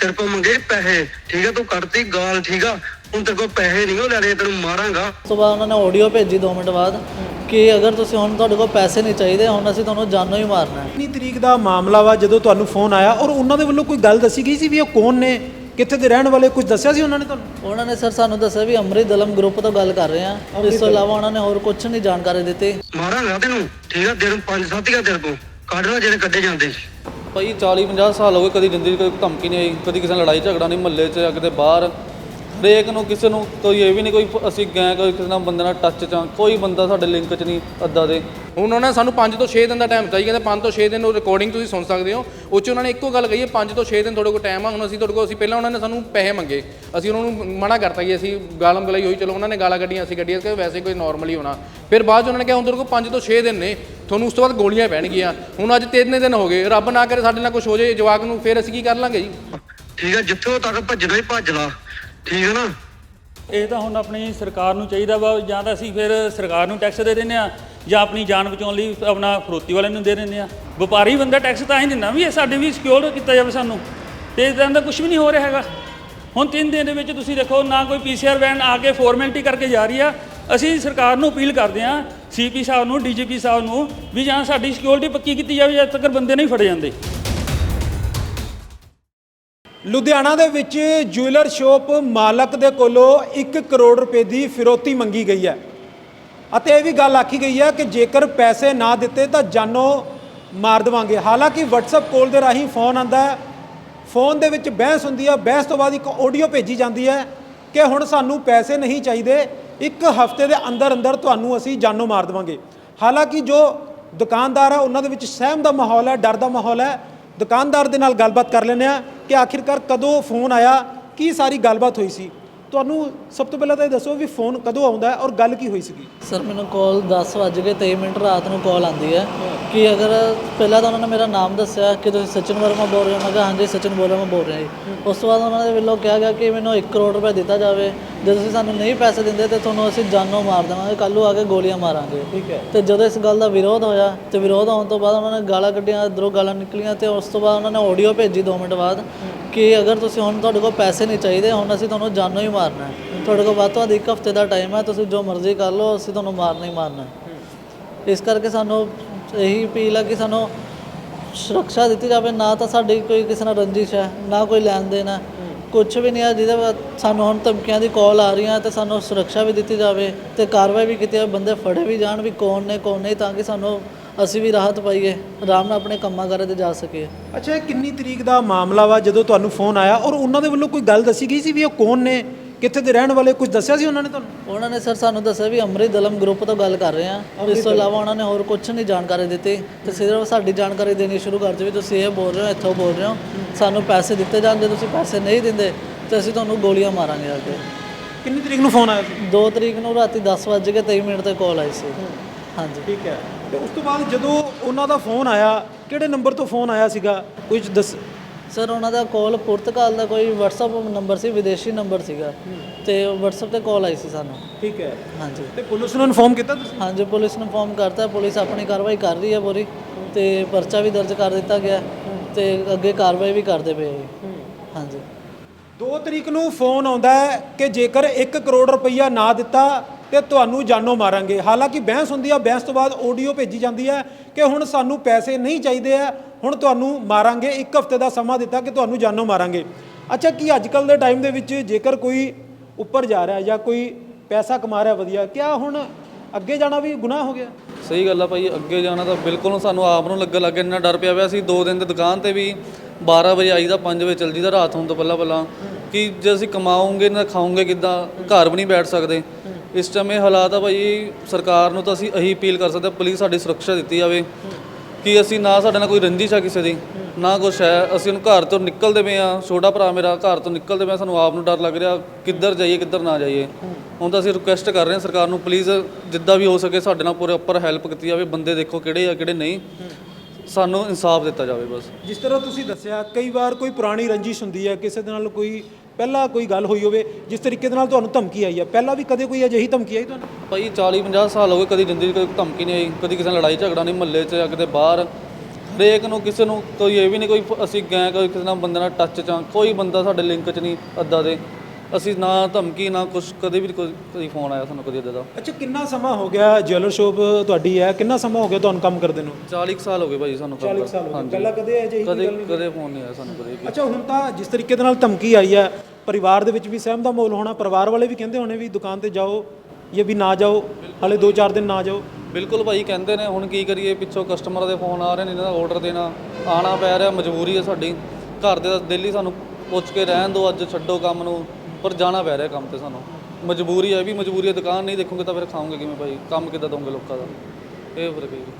ਤੇਰੇ ਕੋਲ ਮੰਗੇ ਪੈਸੇ ਠੀਕ ਆ ਤੂੰ ਕੱਢਤੀ ਗਾਲ ਠੀਕ ਆ। ਹੁਣ ਤੇਰੇ ਕੋਲ ਪੈਸੇ ਨਹੀਂ ਉਹ ਲੈਣੇ ਤੈਨੂੰ ਮਾਰਾਂਗਾ। ਉਸ ਤੋਂ ਬਾਅਦ ਉਹਨਾਂ ਨੇ ਆਡੀਓ ਭੇਜੀ 2 ਮਿੰਟ ਬਾਅਦ ਕਿ ਅਗਰ ਤੁਸੀਂ ਹੁਣ ਤੁਹਾਡੇ ਕੋਲ ਪੈਸੇ ਨਹੀਂ ਚਾਹੀਦੇ ਹੁਣ ਅਸੀਂ ਤੁਹਾਨੂੰ ਜਾਨੋਂ ਹੀ ਮਾਰਨਾ ਹੈ। ਕਿੰਨੀ ਤਰੀਕ ਦਾ ਮਾਮਲਾ ਵਾ ਜਦੋਂ ਤੁਹਾਨੂੰ ਫੋਨ ਆਇਆ ਔਰ ਉਹਨਾਂ ਦੇ ਵੱਲੋਂ ਕੋਈ ਗੱਲ ਦੱਸੀ ਗਈ ਸੀ ਵੀ ਉਹ ਕੌਣ ਨੇ ਕਿੱਥੇ ਦੇ ਰਹਿਣ ਵਾਲੇ ਕੁਝ ਦੱਸਿਆ ਸੀ ਉਹਨਾਂ ਨੇ ਤੁਹਾਨੂੰ? ਉਹਨਾਂ ਨੇ ਸਰ ਸਾਨੂੰ ਦੱਸਿਆ ਵੀ ਅੰਮ੍ਰਿਤ ਦਲਮ ਗਰੁੱਪ ਤੋਂ ਗੱਲ ਕਰ ਰਹੇ ਆ। ਇਸ ਤੋਂ ਇਲਾਵਾ ਉਹਨਾਂ ਨੇ ਹੋਰ ਕੁਝ ਨਹੀਂ ਜਾਣਕਾਰੀ ਦਿੱਤੀ। ਮਾਰਾਂਗਾ ਤੈਨੂੰ ਠੀਕ ਆ ਦਿਨ ਪੰਜ ਸੱਤ ਹੀ ਤੇਰੇ ਕੋਲ। ਕੱਢ ਲੈ ਜਿਹੜੇ ਕੱਢੇ ਜਾਂਦੇ। ਭਾਈ 40 50 ਸਾਲ ਹੋ ਗਏ ਕਦੀ ਜ਼ਿੰਦਗੀ 'ਚ ਕੋਈ ਧਮਕੀ ਨਹੀਂ ਆਈ ਕਦੀ ਕਿਸੇ ਨਾਲ ਲੜਾਈ ਝਗੜਾ ਨਹੀਂ ਮਹੱਲੇ 'ਚ ਜਾਂ ਕਿਤੇ ਬਾਹਰ। ਹਰੇਕ ਨੂੰ ਕਿਸੇ ਨੂੰ ਕੋਈ ਇਹ ਵੀ ਨਹੀਂ ਕੋਈ ਅਸੀਂ ਗਏ ਕੋਈ ਕਿਸੇ ਨਾਲ ਬੰਦੇ ਨਾਲ ਟੱਚ 'ਚ ਹਾਂ, ਕੋਈ ਬੰਦਾ ਸਾਡੇ ਲਿੰਕ 'ਚ ਨਹੀਂ ਅੱਦਾ ਦੇ। ਹੁਣ ਉਹਨਾਂ ਨੇ ਸਾਨੂੰ 5 ਤੋਂ 6 ਦਿਨ ਦਾ ਟਾਈਮ ਦਿੱਤਾ ਜੀ ਕਹਿੰਦੇ 5 ਤੋਂ 6 ਦਿਨ ਉਹ ਰਿਕਾਰਡਿੰਗ ਤੁਸੀਂ ਸੁਣ ਸਕਦੇ ਹੋ। ਉਹ 'ਚ ਉਹਨਾਂ ਨੇ ਇੱਕੋ ਗੱਲ ਕਹੀ ਹੈ 5 ਤੋਂ 6 ਦਿਨ ਤੁਹਾਡੇ ਕੋਲ ਟਾਈਮ ਆ ਹੁਣ ਅਸੀਂ ਤੁਹਾਡੇ ਕੋਲ ਅਸੀਂ ਪਹਿਲਾਂ ਉਹਨਾਂ ਨੇ ਸਾਨੂੰ ਪੈਸੇ ਮੰਗੇ। ਅਸੀਂ ਉਹਨਾਂ ਨੂੰ ਮਨਾ ਕਰਤਾ ਕਿ ਅਸੀਂ ਗਾਲਮ ਗਲਾਈ ਹੋਈ ਚਲੋ ਉਹਨਾਂ ਨੇ ਗਾਲਾਂ ਕੱਢੀਆਂ ਅਸੀਂ ਕੱਢੀਆਂ ਕਿ ਵੈਸੇ ਕੋਈ ਨਾਰਮਲ ਹੀ ਹੋਣਾ। ਫਿਰ ਬਾਅਦ 'ਚ ਉਹਨਾਂ ਨੇ ਕਿਹਾ ਹੁਣ ਤੁਹਾਡੇ ਕੋਲ 5 ਤੋਂ 6 ਦਿਨ ਨੇ ਤੁਹਾਨੂੰ ਉਸ ਤੋਂ ਬਾਅਦ ਗੋਲੀਆਂ ਪੈਣਗੀਆਂ। ਹੁਣ ਅੱਜ ਤਿੰਨ ਦਿਨ ਹੋ ਗਏ ਰੱਬ ਨਾ ਕਰੇ ਸਾਡੇ ਨਾਲ ਕੁਝ ਹੋ ਜਾਏ ਜਵਾਕ ਨੂੰ ਫਿਰ ਅਸੀਂ ਕੀ ਕਰ ਲਾਂਗੇ ਜੀ? ਠੀਕ ਆ ਜਿੱਥੋਂ ਤੱਕ ਭੱਜਣਾ ਹੀ ਭੱਜ ਲਾ। ਠੀਕ ਆ ਨਾ? ਇਹ ਤਾਂ ਹੁਣ ਆਪਣੀ ਸਰਕਾਰ ਨੂੰ ਚਾਹੀਦਾ ਵਾ ਜਾਂ ਤਾਂ ਅਸੀਂ ਫਿਰ ਸਰਕਾਰ ਨੂੰ ਟੈਕਸ ਦੇ ਦਿੰਦੇ ਆ ਜਾਂ ਆਪਣੀ ਜਾਨ ਬਚਾਉਣ ਲਈ ਆਪਣਾ ਫਰੋਤੀ ਵਾਲੇ ਨੂੰ ਦੇ ਦਿੰਦੇ ਆ ਵਪਾਰੀ ਬੰਦਾ ਟੈਕਸ ਤਾਂ ਹੀ ਦਿੰਦਾ ਵੀ ਇਹ ਸਾਡੇ ਵੀ ਸਿਕਿਉਰ ਕੀਤਾ ਜਾਵੇ ਸਾਨੂੰ। ਤੇ ਇਦਾਂ ਦਾ ਕੁਝ ਵੀ ਨਹੀਂ ਹੋ ਰਿਹਾ ਹੈਗਾ। ਹੁਣ ਤਿੰਨ ਦਿਨ ਦੇ ਵਿੱਚ ਤੁਸੀਂ ਦੇਖੋ ਨਾ ਕੋਈ ਪੀਸੀਆਰ ਵੈਨ ਆ ਕੇ ਫਾਰਮੈਲਿਟੀ ਕਰਕੇ ਜਾ ਰਹੀ ਆ। ਅਸੀਂ ਸਰਕਾਰ ਨੂੰ ਅਪੀਲ ਕਰਦੇ ਆ ਸੀਪੀ ਸਾਹਿਬ ਨੂੰ, ਡੀਜੀਪੀ ਸਾਹਿਬ ਨੂੰ ਵੀ ਜਾਂ ਸਾਡੀ ਸਿਕਿਉਰਿਟੀ ਪੱਕੀ ਕੀਤੀ ਜਾਵੇ, ਜਦ ਤੱਕ ਬੰਦੇ ਨਹੀਂ ਫੜੇ ਜਾਂਦੇ। ਲੁਧਿਆਣਾ ਦੇ ਵਿੱਚ ਜੁਐਲਰ ਸ਼ੋਪ ਮਾਲਕ ਦੇ ਕੋਲੋਂ 1 ਕਰੋੜ ਰੁਪਏ ਦੀ ਫਿਰੋਤੀ ਮੰਗੀ ਗਈ ਹੈ। ਅਤੇ ਇਹ ਵੀ ਗੱਲ ਆਖੀ ਗਈ ਹੈ ਕਿ ਜੇਕਰ ਪੈਸੇ ਨਾ ਦਿੱਤੇ ਤਾਂ ਜਾਨੋ ਮਾਰ ਦੇਵਾਂਗੇ। ਹਾਲਾਂਕਿ WhatsApp ਕੋਲ ਦੇ ਰਾਹੀਂ ਫੋਨ ਆਂਦਾ ਹੈ। ਫੋਨ ਦੇ ਵਿੱਚ ਬਹਿਸ ਹੁੰਦੀ ਹੈ। ਬਹਿਸ ਤੋਂ ਬਾਅਦ ਇੱਕ ਆਡੀਓ ਭੇਜੀ ਜਾਂਦੀ ਹੈ ਕਿ ਹੁਣ ਸਾਨੂੰ ਪੈਸੇ ਨਹੀਂ ਚਾਹੀਦੇ। ਇੱਕ ਹਫ਼ਤੇ ਦੇ ਅੰਦਰ ਅੰਦਰ ਤੁਹਾਨੂੰ ਅਸੀਂ ਜਾਨੋਂ ਮਾਰ ਦੇਵਾਂਗੇ। ਹਾਲਾਂਕਿ ਜੋ ਦੁਕਾਨਦਾਰ ਆ, ਉਹਨਾਂ ਦੇ ਵਿੱਚ ਸਹਿਮ ਦਾ ਮਾਹੌਲ ਹੈ, ਡਰ ਦਾ ਮਾਹੌਲ ਹੈ। ਦੁਕਾਨਦਾਰ ਦੇ ਨਾਲ ਗੱਲਬਾਤ ਕਰ ਲੈਂਦੇ ਆ ਕਿ ਆਖਿਰਕਾਰ ਕਦੋਂ ਫੋਨ ਆਇਆ, ਕੀ ਸਾਰੀ ਗੱਲਬਾਤ ਹੋਈ ਸੀ। ਤੁਹਾਨੂੰ ਸਭ ਤੋਂ ਪਹਿਲਾਂ ਤਾਂ ਇਹ ਦੱਸੋ ਵੀ ਫੋਨ ਕਦੋਂ ਆਉਂਦਾ ਹੈ ਔਰ ਗੱਲ ਕੀ ਹੋਈ ਸੀਗੀ। ਸਰ, ਮੈਨੂੰ ਕਾਲ 10 ਵੱਜ ਕੇ 23 ਮਿੰਟ ਰਾਤ ਨੂੰ ਕਾਲ ਆਂਦੀ ਹੈ। ਕਿ ਅਗਰ ਪਹਿਲਾਂ ਤਾਂ ਉਹਨਾਂ ਨੇ ਮੇਰਾ ਨਾਮ ਦੱਸਿਆ ਕਿ ਤੁਸੀਂ ਸਚਿਨ ਵਰਮਾ ਬੋਲ ਰਹੇ ਹੋ, ਮੈਂ ਕਿਹਾ ਹਾਂਜੀ, ਸਚਿਨ ਵਰਮਾ ਬੋਲ ਰਿਹਾ ਜੀ। ਉਸ ਤੋਂ ਬਾਅਦ ਉਹਨਾਂ ਦੇ ਵੱਲੋਂ ਕਿਹਾ ਗਿਆ ਕਿ ਮੈਨੂੰ 1 ਕਰੋੜ ਰੁਪਏ ਦਿੱਤਾ ਜਾਵੇ। ਜੇ ਤੁਸੀਂ ਸਾਨੂੰ ਨਹੀਂ ਪੈਸੇ ਦਿੰਦੇ ਤੇ ਤੁਹਾਨੂੰ ਅਸੀਂ ਜਾਨੋਂ ਮਾਰ ਦੇਵਾਂਗੇ ਕੱਲ੍ਹ ਨੂੰ ਆ ਕੇ ਗੋਲੀਆਂ ਮਾਰਾਂਗੇ। ਠੀਕ ਹੈ। ਤੇ ਜਦੋਂ ਇਸ ਗੱਲ ਦਾ ਵਿਰੋਧ ਹੋਇਆ ਤੇ ਵਿਰੋਧ ਹੋਣ ਤੋਂ ਬਾਅਦ ਉਹਨਾਂ ਨੇ ਗਾਲਾਂ ਕੱਢੀਆਂ ਇੱਧਰੋਂ ਗਾਲਾਂ ਨਿਕਲੀਆਂ ਤੇ ਉਸ ਤੋਂ ਬਾਅਦ ਉਹਨਾਂ ਨੇ ਆਡੀਓ ਭੇਜੀ 2 ਮਿੰਟ ਬਾਅਦ ਕਿ ਅਗਰ ਤੁਸੀਂ ਹੁਣ ਤੁਹਾਡੇ ਕੋਲ ਪੈਸੇ ਨਹੀਂ ਚਾਹੀਦੇ ਹੁਣ ਅਸੀਂ ਤੁਹਾਨੂੰ ਜਾਨੋਂ ਹੀ ਮਾਰਨਾ ਹੈ। ਤੁਹਾਡੇ ਕੋਲ ਵੱਧ ਤੋਂ ਇੱਕ ਹਫ਼ਤੇ ਦਾ ਟਾਈਮ ਹੈ ਤੁਸੀਂ ਜੋ ਮਰਜ਼ੀ ਕਰ ਲਓ ਅਸੀਂ ਤੁਹਾਨੂੰ ਮਾਰਨਾ ਹੀ ਮਾਰਨਾ ਹੈ। ਇਸ ਕਰਕੇ ਸਾਨੂੰ ਇਹੀ ਅਪੀਲ ਹੈ ਕਿ ਸਾਨੂੰ ਸੁਰੱਖਿਆ ਦਿੱਤੀ ਜਾਵੇ ਨਾ ਤਾਂ ਸਾਡੀ ਕੋਈ ਕਿਸੇ ਨਾਲ ਰੰਜਿਸ਼ ਹੈ ਨਾ ਕੋਈ ਲੈਣ ਦੇਣ ਹੈ। ਕੁਝ ਵੀ ਨਹੀਂ ਆ, ਜਿਹਦੇ ਬਾਅਦ ਸਾਨੂੰ ਹੁਣ ਧਮਕੀਆਂ ਦੀ ਕਾਲ ਆ ਰਹੀਆਂ ਤੇ ਸਾਨੂੰ ਸੁਰੱਖਿਆ ਵੀ ਦਿੱਤੀ ਜਾਵੇ ਤੇ ਕਾਰਵਾਈ ਵੀ ਕੀਤੀ ਜਾਵੇ, ਬੰਦੇ ਫੜੇ ਵੀ ਜਾਣ ਵੀ ਕੌਣ ਨੇ, ਕੌਣ ਨਹੀਂ ਤਾਂ ਕਿ ਸਾਨੂੰ, ਅਸੀਂ ਵੀ ਰਾਹਤ ਪਾਈਏ, ਆਰਾਮ ਨਾਲ ਆਪਣੇ ਕੰਮਾਂ ਕਾਰਾਂ ਤੇ ਜਾ ਸਕੀਏ। ਅੱਛਾ, ਇਹ ਕਿੰਨੀ ਤਰੀਕ ਦਾ ਮਾਮਲਾ ਵਾ ਜਦੋਂ ਤੁਹਾਨੂੰ ਫੋਨ ਆਇਆ ਔਰ ਉਹਨਾਂ ਦੇ ਵੱਲੋਂ ਕੋਈ ਗੱਲ ਦੱਸੀ ਗਈ ਸੀ ਵੀ ਉਹ ਕੌਣ ਨੇ? ਕਿੱਥੇ ਦੇ ਰਹਿਣ ਵਾਲੇ ਕੁਝ ਦੱਸਿਆ ਸੀ ਉਹਨਾਂ ਨੇ ਤੁਹਾਨੂੰ? ਉਹਨਾਂ ਨੇ ਸਰ ਸਾਨੂੰ ਦੱਸਿਆ ਵੀ ਅੰਮ੍ਰਿਤ ਦਲਮ ਗਰੁੱਪ ਤੋਂ ਗੱਲ ਕਰ ਰਹੇ ਆ ਇਸ ਤੋਂ ਇਲਾਵਾ ਉਹਨਾਂ ਨੇ ਹੋਰ ਕੁਝ ਨਹੀਂ ਜਾਣਕਾਰੀ ਦਿੱਤੀ। ਤੇ ਸਿਰਫ ਸਾਡੀ ਜਾਣਕਾਰੀ ਦੇਣੀ ਸ਼ੁਰੂ ਕਰ ਦਿੱਤੀ ਤੁਸੀਂ ਇਹ ਬੋਲ ਰਹੇ ਹੋ ਇੱਥੋਂ ਬੋਲ ਰਹੇ ਹੋ। ਸਾਨੂੰ ਪੈਸੇ ਦਿੱਤੇ ਜਾਣ ਜੇ ਤੁਸੀਂ ਪੈਸੇ ਨਹੀਂ ਦਿੰਦੇ ਤੇ ਅਸੀਂ ਤੁਹਾਨੂੰ ਗੋਲੀਆਂ ਮਾਰਾਂਗੇ ਆ ਕੇ ਕਿੰਨੀ ਤਰੀਕ ਨੂੰ ਫੋਨ ਆਇਆ ਸੀ? 2 ਤਰੀਕ ਨੂੰ ਰਾਤੀ 10 ਵਜੇ ਕੇ 23 ਮਿੰਟ ਤੇ ਕਾਲ ਆਈ ਸੀ। ਹਾਂਜੀ। ਠੀਕ ਹੈ। ਤੇ ਉਸ ਤੋਂ ਬਾਅਦ ਜਦੋਂ ਉਹਨਾਂ ਦਾ ਫੋਨ ਆਇਆ ਕਿਹੜੇ ਨੰਬਰ ਤੋਂ ਫੋਨ ਆਇਆ ਸੀਗਾ? ਕੁਝ ਦੱਸ ਸਰ ਉਹਨਾਂ ਦਾ ਕਾਲ ਪੁਰਤਗਾਲ ਦਾ ਕੋਈ WhatsApp ਨੰਬਰ ਸੀ ਵਿਦੇਸ਼ੀ ਨੰਬਰ ਸੀਗਾ। ਤੇ WhatsApp ਤੇ ਕਾਲ ਆਈ ਸੀ ਸਾਨੂੰ। ਠੀਕ ਹੈ। ਹਾਂਜੀ। ਤੇ ਪੁਲਿਸ ਨੂੰ ਇਨਫੋਰਮ ਕੀਤਾ ਤੁਸੀਂ? ਹਾਂਜੀ ਪੁਲਿਸ ਨੂੰ ਇਨਫੋਰਮ ਕਰਤਾ। ਪੁਲਿਸ ਆਪਣੀ ਕਾਰਵਾਈ ਕਰ ਰਹੀ ਹੈ ਪੂਰੀ। ਤੇ ਪਰਚਾ ਵੀ ਦਰਜ ਕਰ ਦਿੱਤਾ ਗਿਆ। ਤੇ ਅੱਗੇ ਕਾਰਵਾਈ ਵੀ ਕਰਦੇ ਪਏ ਜੀ ਹਾਂਜੀ। 2 ਤਰੀਕ ਨੂੰ ਫੋਨ ਆਉਂਦਾ ਹੈ ਕਿ ਜੇਕਰ 1 ਕਰੋੜ ਰੁਪਈਆ ਨਾ ਦਿੱਤਾ ਤੇ ਤੁਹਾਨੂੰ ਜਾਨੋਂ ਮਾਰਾਂਗੇ। ਹਾਲਾਂਕਿ ਬਹਿਸ ਹੁੰਦੀ ਆ, ਬਹਿਸ ਤੋਂ ਬਾਅਦ ਆਡੀਓ ਭੇਜੀ ਜਾਂਦੀ ਹੈ ਕਿ ਹੁਣ ਸਾਨੂੰ ਪੈਸੇ ਨਹੀਂ ਚਾਹੀਦੇ ਆ, ਹੁਣ ਤੁਹਾਨੂੰ ਮਾਰਾਂਗੇ, ਇੱਕ ਹਫ਼ਤੇ ਦਾ ਸਮਾਂ ਦਿੱਤਾ ਕਿ ਤੁਹਾਨੂੰ ਜਾਨੋਂ ਮਾਰਾਂਗੇ। ਅੱਛਾ, ਕੀ ਅੱਜ ਕੱਲ ਦੇ ਟਾਈਮ ਦੇ ਵਿੱਚ ਜੇਕਰ ਕੋਈ ਉੱਪਰ ਜਾ ਰਿਹਾ ਜਾਂ ਕੋਈ ਪੈਸਾ ਕਮਾ ਰਿਹਾ ਵਧੀਆ, ਕਿਆ ਹੁਣ ਅੱਗੇ ਜਾਣਾ ਵੀ ਗੁਨਾਹ ਹੋ ਗਿਆ? ਸਹੀ ਗੱਲ ਆ ਭਾਈ, ਅੱਗੇ ਜਾਣਾ ਤਾਂ ਬਿਲਕੁਲ ਸਾਨੂੰ ਆਪ ਨੂੰ ਲੱਗਣ ਲੱਗੇ ਇੰਨਾ ਡਰ ਪਿਆ ਪਿਆ ਸੀ ਦੋ ਦਿਨ ਦੀ ਦੁਕਾਨ ਤੇ ਵੀ 12 ਵਜੇ ਆਈਦਾ 5 ਵਜੇ ਚਲ ਜੀਦਾ, ਰਾਤ ਹੋਣ ਤੋਂ ਪਹਿਲਾਂ ਪਹਿਲਾਂ ਕਿ ਜੇ ਅਸੀਂ ਕਮਾਉਂਗੇ, ਨਾ ਖਾਉਂਗੇ ਕਿੱਦਾਂ? ਘਰ ਵੀ ਨਹੀਂ ਬੈਠ ਸਕਦੇ। ਇਸ ਟਾਈਮ ਇਹ ਹਾਲਾਤ ਆ ਭਾਈ ਸਰਕਾਰ ਨੂੰ ਤਾਂ ਅਸੀਂ ਇਹੀ ਅਪੀਲ ਕਰ ਸਕਦੇ ਹਾਂ ਪੁਲਿਸ ਸਾਡੀ ਸੁਰੱਖਿਆ ਦਿੱਤੀ ਜਾਵੇ। ਕਿ ਅਸੀਂ ਨਾ ਸਾਡੇ ਨਾਲ ਕੋਈ ਰੰਜਿਸ਼ ਆ ਕਿਸੇ ਦੀ ਨਾ ਕੁਛ ਹੈ। ਅਸੀਂ ਹੁਣ ਘਰ ਤੋਂ ਨਿਕਲਦੇ ਪਏ ਆ ਛੋਟਾ ਭਰਾ ਮੇਰਾ ਘਰ ਤੋਂ ਨਿਕਲਦੇ ਪਏ ਆ, ਸਾਨੂੰ ਆਪ ਨੂੰ ਡਰ ਲੱਗ ਰਿਹਾ ਕਿੱਧਰ ਜਾਈਏ ਕਿੱਧਰ ਨਾ ਜਾਈਏ। ਹੁਣ ਤਾਂ ਅਸੀਂ ਰਿਕੁਐਸਟ ਕਰ ਰਹੇ ਹਾਂ ਸਰਕਾਰ ਨੂੰ ਪਲੀਜ਼ ਜਿੱਦਾਂ ਵੀ ਹੋ ਸਕੇ ਸਾਡੇ ਨਾਲ ਪੂਰੇ ਉੱਪਰ ਹੈਲਪ ਕੀਤੀ ਜਾਵੇ ਬੰਦੇ ਦੇਖੋ ਕਿਹੜੇ ਆ ਕਿਹੜੇ ਨਹੀਂ। ਸਾਨੂੰ ਇਨਸਾਫ ਦਿੱਤਾ ਜਾਵੇ ਬਸ। ਜਿਸ ਤਰ੍ਹਾਂ ਤੁਸੀਂ ਦੱਸਿਆ ਕਈ ਵਾਰ ਕੋਈ ਪੁਰਾਣੀ ਰੰਜਿਸ਼ ਹੁੰਦੀ ਹੈ ਕਿਸੇ ਦੇ ਨਾਲ ਕੋਈ ਪਹਿਲਾਂ ਕੋਈ ਗੱਲ ਹੋਈ ਹੋਵੇ, ਜਿਸ ਤਰੀਕੇ ਦੇ ਨਾਲ ਤੁਹਾਨੂੰ ਧਮਕੀ ਆਈ ਹੈ ਪਹਿਲਾਂ ਵੀ ਕਦੇ ਕੋਈ ਅਜਿਹੀ ਧਮਕੀ ਆਈ ਤੁਹਾਨੂੰ? ਭਾਈ 40 50 ਸਾਲ ਹੋ ਗਏ, ਕਦੀ ਜ਼ਿੰਦਗੀ 'ਚ ਕੋਈ ਧਮਕੀ ਨਹੀਂ ਆਈ, ਕਦੀ ਕਿਸੇ ਨਾਲ ਲੜਾਈ ਝਗੜਾ ਨਹੀਂ, ਮਹੱਲੇ 'ਚ ਜਾਂ ਕਿਤੇ ਬਾਹਰ। ਹਰੇਕ ਨੂੰ, ਕਿਸੇ ਨੂੰ ਕੋਈ ਇਹ ਵੀ ਨਹੀਂ, ਕੋਈ ਅਸੀਂ ਗਏ, ਕੋਈ ਕਿਸੇ ਨਾਲ ਬੰਦੇ ਨਾਲ ਟੱਚ ਚ ਆ, ਕੋਈ ਬੰਦਾ ਸਾਡੇ ਲਿੰਕ ਚ ਨਹੀਂ ਅੱਦਾ ਦੇ। ਅਸੀਂ ਨਾ ਧਮਕੀ ਨਾ ਕੁਛ ਕਦੇ ਵੀ ਕੋਈ ਫੋਨ ਆਇਆ ਸਾਨੂੰ ਕਦੀ ਅੱਦਾ ਦਾ। ਅੱਛਾ ਕਿੰਨਾ ਸਮਾਂ ਹੋ ਗਿਆ ਜੁਐਲਰ ਸ਼ੋਪ ਤੁਹਾਡੀ ਹੈ? ਕਿੰਨਾ ਸਮਾਂ ਹੋ ਗਿਆ ਤੁਹਾਨੂੰ ਕੰਮ ਕਰਦੇ ਨੂੰ? 40 ਕੁ ਸਾਲ ਹੋ ਗਏ ਭਾਜੀ ਸਾਨੂੰ ਕੰਮ 40 ਸਾਲ ਹੋ ਗਏ। ਹਾਂਜੀ। ਪਹਿਲਾਂ ਕਦੇ ਅਜਿਹੀ ਕੋਈ ਕਦੇ ਗੱਲ ਨਹੀਂ ਕਦੇ ਫੋਨ ਨਹੀਂ ਆਇਆ ਸਾਨੂੰ ਕਦੇ ਵੀ। ਅੱਛਾ ਹੁਣ ਤਾਂ ਜਿਸ ਤਰੀਕੇ ਦੇ ਨਾਲ ਧਮਕੀ ਆਈ ਹੈ ਪਰਿਵਾਰ ਦੇ ਵਿੱਚ ਵੀ ਸਹਿਮ ਦਾ ਮਾਹੌਲ ਹੋਣਾ ਪਰਿਵਾਰ ਵਾਲੇ ਵੀ ਕਹਿੰਦੇ ਹੋਣੇ ਵੀ ਦੁਕਾਨ ਤੇ ਜਾਓ ਇਹ ਵੀ ਨਾ ਜਾਓ ਹਾਲੇ 2-4 ਦਿਨ ਨਾ ਜਾਓ। ਬਿਲਕੁਲ ਭਾਈ ਕਹਿੰਦੇ ਨੇ ਹੁਣ ਕੀ ਕਰੀਏ ਪਿੱਛੋਂ ਕਸਟਮਰ ਦੇ ਫੋਨ ਆ ਰਹੇ ਨੇ ਇਹਨਾਂ ਦਾ ਆਰਡਰ ਦੇਣਾ ਆਣਾ ਪੈ ਰਿਹਾ ਮਜਬੂਰੀ ਹੈ ਸਾਡੀ। ਘਰ ਦੇ ਤਾਂ ਦਿੱਲੀ ਸਾਨੂੰ ਪੁੱਛ ਕੇ ਰਹਿਣ ਦਿਓ ਅੱਜ ਛੱਡੋ ਕੰਮ ਨੂੰ। ਪਰ ਜਾਣਾ ਪੈ ਰਿਹਾ ਕੰਮ ਤੇ ਸਾਨੂੰ। ਮਜਬੂਰੀ ਹੈ ਇਹ ਵੀ ਮਜਬੂਰੀ ਹੈ ਦੁਕਾਨ ਨਹੀਂ ਦੇਖੋਗੇ ਤਾਂ ਫਿਰ ਖਾਓਗੇ ਕਿਵੇਂ ਭਾਈ? ਕੰਮ ਕਿੱਦਾਂ ਦੋਗੇ ਲੋਕਾਂ ਦਾ? ਇਹ ਫ਼ਰਕ ਹੈ ਜੀ।